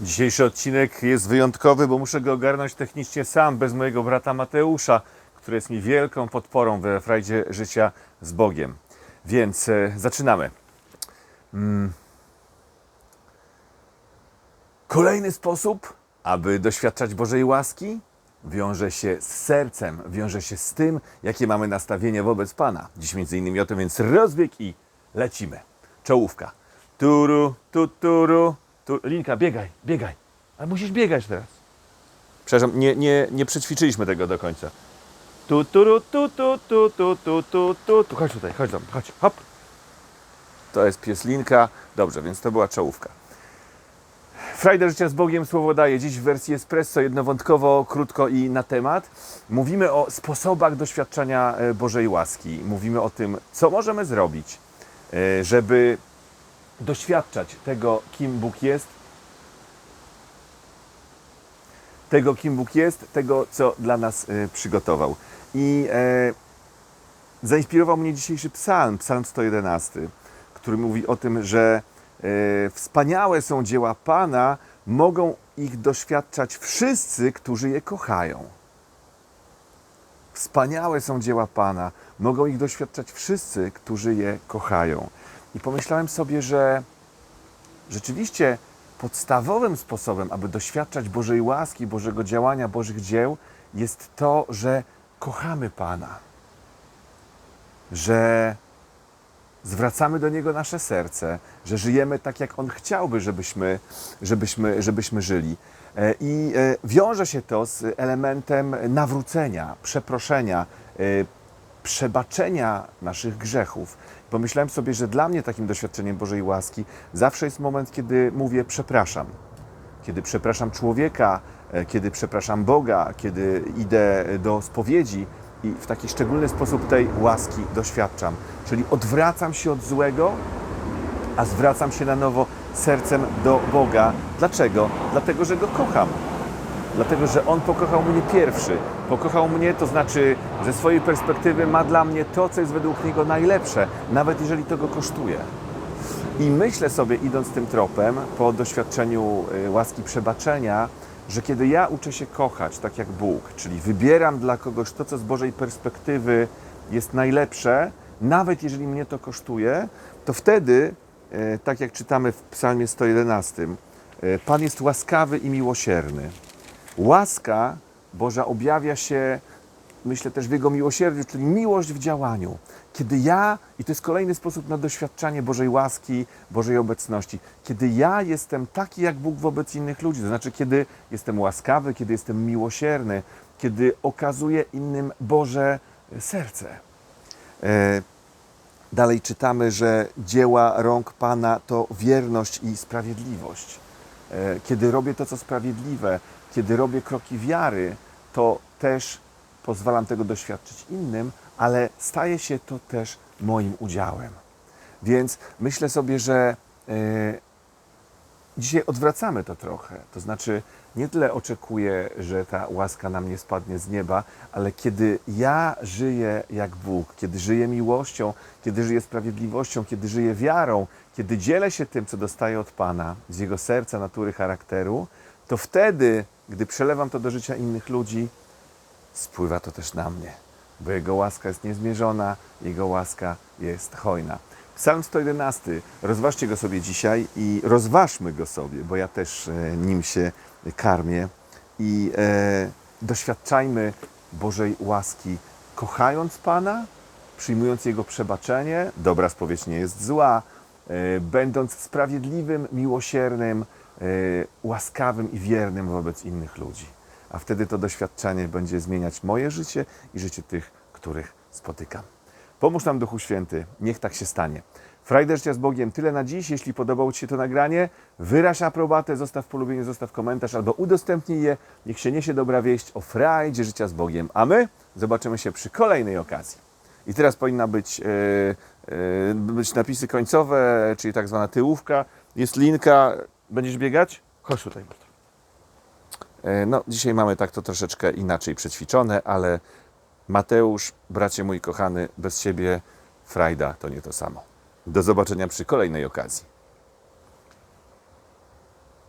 Dzisiejszy odcinek jest wyjątkowy, bo muszę go ogarnąć technicznie sam, bez mojego brata Mateusza, który jest mi wielką podporą we frajdzie życia z Bogiem. Więc e, zaczynamy. Mm. Kolejny sposób, aby doświadczać Bożej łaski, wiąże się z sercem, wiąże się z tym, jakie mamy nastawienie wobec Pana. Dziś między innymi o tym, więc rozbieg i lecimy. Czołówka. Turu, tu, turu, tu. Linka, biegaj, biegaj. Ale musisz biegać teraz. Przepraszam, nie, nie, nie przećwiczyliśmy tego do końca. Tu, turu, tu, tu, tu, tu, tu, tu, tu, tu. Chodź tutaj, chodź tam, chodź, hop. To jest pies Linka. Dobrze, więc to była czołówka. Frajda życia z Bogiem słowo daje dziś w wersji espresso, jednowątkowo, krótko i na temat. Mówimy o sposobach doświadczenia e, Bożej łaski. Mówimy o tym, co możemy zrobić, e, żeby doświadczać tego, kim Bóg jest, tego, kim Bóg jest, tego, co dla nas e, przygotował. I e, zainspirował mnie dzisiejszy psalm, psalm 111, który mówi o tym, że e, wspaniałe są dzieła Pana, mogą ich doświadczać wszyscy, którzy je kochają. Wspaniałe są dzieła Pana, mogą ich doświadczać wszyscy, którzy je kochają. I pomyślałem sobie, że rzeczywiście podstawowym sposobem, aby doświadczać Bożej łaski, Bożego działania, Bożych dzieł, jest to, że kochamy Pana, że zwracamy do Niego nasze serce, że żyjemy tak, jak On chciałby, żebyśmy, żebyśmy, żebyśmy żyli. E, I e, wiąże się to z elementem nawrócenia, przeproszenia, e, przebaczenia naszych grzechów. Pomyślałem sobie, że dla mnie takim doświadczeniem Bożej łaski zawsze jest moment, kiedy mówię przepraszam. Kiedy przepraszam człowieka, e, kiedy przepraszam Boga, kiedy idę do spowiedzi i w taki szczególny sposób tej łaski doświadczam. Czyli odwracam się od złego, a zwracam się na nowo sercem do Boga. Dlaczego? Dlatego, że Go kocham. Dlatego, że On pokochał mnie pierwszy. Pokochał mnie, to znaczy ze swojej perspektywy ma dla mnie to, co jest według Niego najlepsze, nawet jeżeli to Go kosztuje. I myślę sobie, idąc tym tropem, po doświadczeniu y, łaski przebaczenia, że kiedy ja uczę się kochać tak jak Bóg, czyli wybieram dla kogoś to, co z Bożej perspektywy jest najlepsze, nawet jeżeli mnie to kosztuje, to wtedy, y, tak jak czytamy w Psalmie 111, y, Pan jest łaskawy i miłosierny. Łaska Boża objawia się, myślę też w Jego miłosierdziu, czyli miłość w działaniu. Kiedy ja, i to jest kolejny sposób na doświadczanie Bożej łaski, Bożej obecności, kiedy ja jestem taki jak Bóg wobec innych ludzi, to znaczy kiedy jestem łaskawy, kiedy jestem miłosierny, kiedy okazuję innym Boże serce. E, Dalej czytamy, że dzieła rąk Pana to wierność i sprawiedliwość. E, Kiedy robię to, co sprawiedliwe, kiedy robię kroki wiary, to też pozwalam tego doświadczyć innym, ale staje się to też moim udziałem. Więc myślę sobie, że e, dzisiaj odwracamy to trochę. To znaczy, nie tyle oczekuję, że ta łaska na mnie spadnie z nieba, ale kiedy ja żyję jak Bóg, kiedy żyję miłością, kiedy żyję sprawiedliwością, kiedy żyję wiarą, kiedy dzielę się tym, co dostaję od Pana, z Jego serca, natury, charakteru, to wtedy, gdy przelewam to do życia innych ludzi, spływa to też na mnie, bo Jego łaska jest niezmierzona, Jego łaska jest hojna. Psalm 111, rozważcie go sobie dzisiaj i rozważmy go sobie, bo ja też e, nim się karmię i e, doświadczajmy Bożej łaski, kochając Pana, przyjmując Jego przebaczenie, dobra spowiedź nie jest zła, e, będąc sprawiedliwym, miłosiernym, e, łaskawym i wiernym wobec innych ludzi. A wtedy to doświadczenie będzie zmieniać moje życie i życie tych, których spotykam. Pomóż nam Duchu Święty, niech tak się stanie. Frajdę życia z Bogiem, tyle na dziś. Jeśli podobało Ci się to nagranie, wyraź aprobatę, zostaw polubienie, zostaw komentarz albo udostępnij je. Niech się niesie dobra wieść o frajdzie życia z Bogiem. A my zobaczymy się przy kolejnej okazji. I teraz powinna być, e, e, być napisy końcowe, czyli tak zwana tyłówka. Jest linka. Będziesz biegać? Chodź tutaj. E, No, dzisiaj mamy tak to troszeczkę inaczej przećwiczone, ale Mateusz, bracie mój kochany, bez ciebie frajda to nie to samo. Do zobaczenia przy kolejnej okazji.